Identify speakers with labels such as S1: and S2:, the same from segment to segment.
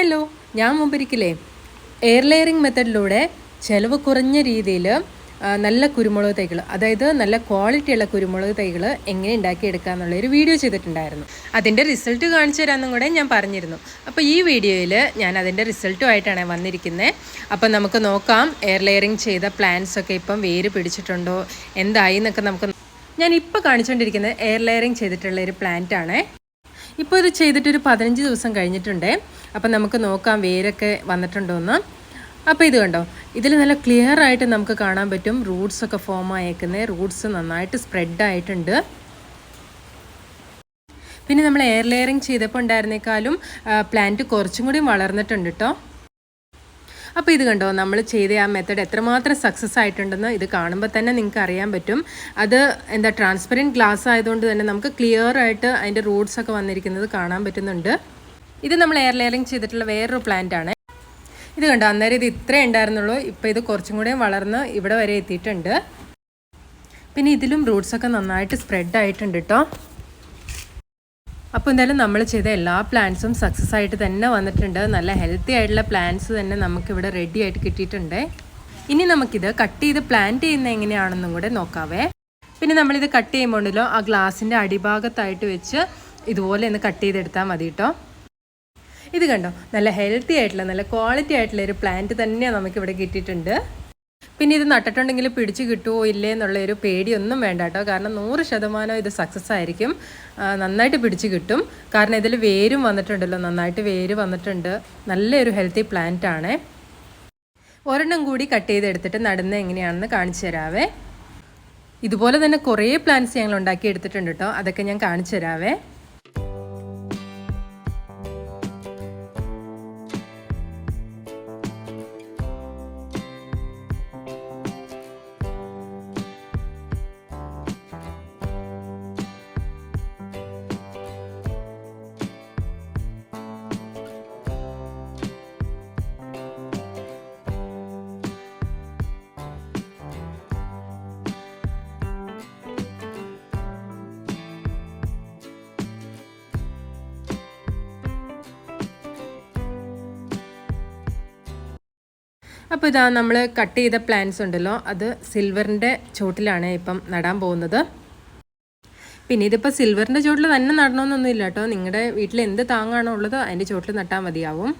S1: Hello ഞാൻ മുമ്പൊരിക്കലേ air layering മെത്തഡിലൂടെ ചിലവ് കുറഞ്ഞ രീതിയിൽ നല്ല കുരുമുളക് തൈകൾ അതായത് നല്ല ക്വാളിറ്റിയുള്ള കുരുമുളക് തൈകൾ എങ്ങനെ ഉണ്ടാക്കിയെടുക്കുക എന്നുള്ളൊരു വീഡിയോ ചെയ്തിട്ടുണ്ടായിരുന്നു. അതിന്റെ റിസൾട്ട് കാണിച്ചു തരാമെന്നും കൂടെ ഞാൻ പറഞ്ഞിരുന്നു. അപ്പോൾ ഈ വീഡിയോയിൽ ഞാൻ അതിന്റെ റിസൾട്ടുമായിട്ടാണ് വന്നിരിക്കുന്നത് അപ്പോൾ നമുക്ക് നോക്കാം എയർ ലെയറിംഗ് ചെയ്ത പ്ലാന്റ്സ് ഒക്കെ ഇപ്പം വേര് പിടിച്ചിട്ടുണ്ടോ എന്തായി എന്നൊക്കെ നമുക്ക് ഞാൻ ഇപ്പോൾ കാണിച്ചുകൊണ്ടിരിക്കുന്നത് എയർ ലെയറിംഗ് ചെയ്തിട്ടുള്ള ഒരു പ്ലാന്റ് ആണ് ഇപ്പോൾ ഇത് ചെയ്തിട്ടൊരു പതിനഞ്ച് ദിവസം കഴിഞ്ഞിട്ടുണ്ട്. അപ്പം നമുക്ക് നോക്കാം വേരൊക്കെ വന്നിട്ടുണ്ടോ എന്ന് അപ്പോൾ ഇത് കണ്ടോ ഇതിൽ നല്ല ക്ലിയർ ആയിട്ട് നമുക്ക് കാണാൻ പറ്റും റൂട്ട്സ് ഒക്കെ ഫോം ആയേക്കുന്നത് റൂട്ട്സ് നന്നായിട്ട് സ്പ്രെഡ് ആയിട്ടുണ്ട്. പിന്നെ നമ്മൾ എയർ ലെയറിങ് ചെയ്തപ്പോൾ ഉണ്ടായിരുന്നേക്കാളും പ്ലാന്റ് കുറച്ചും കൂടി വളർന്നിട്ടുണ്ട് കേട്ടോ അപ്പോൾ ഇത് കണ്ടോ നമ്മൾ ചെയ്ത ആ മെത്തേഡ് എത്രമാത്രം സക്സസ് ആയിട്ടുണ്ടെന്ന് ഇത് കാണുമ്പോൾ തന്നെ നിങ്ങൾക്ക് അറിയാൻ പറ്റും. അത് എന്താ ട്രാൻസ്പെറന്റ് ഗ്ലാസ് ആയതുകൊണ്ട് തന്നെ നമുക്ക് ക്ലിയർ ആയിട്ട് അതിന്റെ റൂട്ട്സൊക്കെ വന്നിരിക്കുന്നത് കാണാൻ പറ്റുന്നുണ്ട്. ഇത് നമ്മൾ എയർ ലെയറിങ് ചെയ്തിട്ടുള്ള വേറൊരു പ്ലാന്റ് ആണ്. ഇത് കണ്ടോ അന്നേരം ഇത് ഇത്രേ ഉണ്ടായിരുന്നുള്ളൂ. ഇപ്പോൾ ഇത് കുറച്ചും കൂടെ വളർന്ന് ഇവിടെ വരെ എത്തിയിട്ടുണ്ട്. പിന്നെ ഇതിലും റൂട്ട്സ് ഒക്കെ നന്നായിട്ട് സ്പ്രെഡ് ആയിട്ടുണ്ട് കേട്ടോ അപ്പോൾ എന്തായാലും നമ്മൾ ചെയ്ത എല്ലാ പ്ലാന്റ്സും സക്സസ് ആയിട്ട് തന്നെ വന്നിട്ടുണ്ട്. നല്ല ഹെൽത്തി ആയിട്ടുള്ള പ്ലാന്റ്സ് തന്നെ നമുക്കിവിടെ റെഡി ആയിട്ട് കിട്ടിയിട്ടുണ്ട്. ഇനി നമുക്കിത് കട്ട് ചെയ്ത് പ്ലാന്റ് ചെയ്യുന്ന എങ്ങനെയാണെന്നും കൂടെ നോക്കാവേ. പിന്നെ നമ്മളിത് കട്ട് ചെയ്യുമ്പോണ്ടല്ലോ ആ ഗ്ലാസിന്റെ അടിഭാഗത്തായിട്ട് വെച്ച് ഇതുപോലെ ഒന്ന് കട്ട് ചെയ്തെടുത്താൽ മതി കേട്ടോ ഇത് കണ്ടോ? നല്ല ഹെൽത്തി ആയിട്ടുള്ള നല്ല ക്വാളിറ്റി ആയിട്ടുള്ള ഒരു പ്ലാന്റ് തന്നെയാണ് നമുക്കിവിടെ കിട്ടിയിട്ടുണ്ട്. പിന്നെ ഇത് നട്ടിട്ടുണ്ടെങ്കിൽ പിടിച്ച് കിട്ടുമോ ഇല്ലേ എന്നുള്ള ഒരു പേടിയൊന്നും വേണ്ട കേട്ടോ. കാരണം നൂറ് ശതമാനം ഇത് സക്സസ് ആയിരിക്കും. നന്നായിട്ട് പിടിച്ച് കിട്ടും. കാരണം ഇതിൽ വേരും വന്നിട്ടുണ്ടല്ലോ നന്നായിട്ട് വേര് വന്നിട്ടുണ്ട്. നല്ലൊരു ഹെൽത്തി പ്ലാന്റ് ആണ്. ഒരെണ്ണം കൂടി കട്ട് ചെയ്തെടുത്തിട്ട് നടുന്നത് എങ്ങനെയാണെന്ന് കാണിച്ചു തരാവേ. ഇതുപോലെ തന്നെ കുറേ പ്ലാന്റ്സ് ഞങ്ങൾ ഉണ്ടാക്കി എടുത്തിട്ടുണ്ട് കേട്ടോ. അതൊക്കെ ഞാൻ കാണിച്ചു തരാവേ. അപ്പോൾ ഇതാ നമ്മൾ കട്ട് ചെയ്ത പ്ലാന്റ്സ് ഉണ്ടല്ലോ അത് സിൽവറിന്റെ ചോട്ടിലാണ് ഇപ്പം നടാൻ പോകുന്നത്. പിന്നെ ഇതിപ്പോൾ സിൽവറിന്റെ ചോട്ടിൽ തന്നെ നടണമെന്നൊന്നുമില്ല കേട്ടോ നിങ്ങളുടെ വീട്ടിൽ എന്ത് താങ്ങാണോ ഉള്ളത് അതിന്റെ ചോട്ടിൽ നട്ടാൽ മതിയാവും.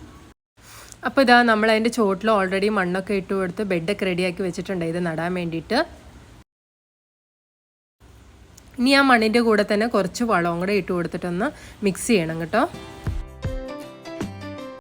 S1: അപ്പോൾ ഇതാ നമ്മൾ അതിന്റെ ചോട്ടിൽ ഓൾറെഡി മണ്ണൊക്കെ ഇട്ട് കൊടുത്ത് ബെഡൊക്കെ റെഡിയാക്കി വെച്ചിട്ടുണ്ട് ഇത് നടാൻ വേണ്ടിയിട്ട്. ഇനി ആ മണ്ണിന്റെ കൂടെ തന്നെ കുറച്ച് വളവും കൂടെ ഇട്ട് കൊടുത്തിട്ടൊന്ന് മിക്സ് ചെയ്യണം കേട്ടോ.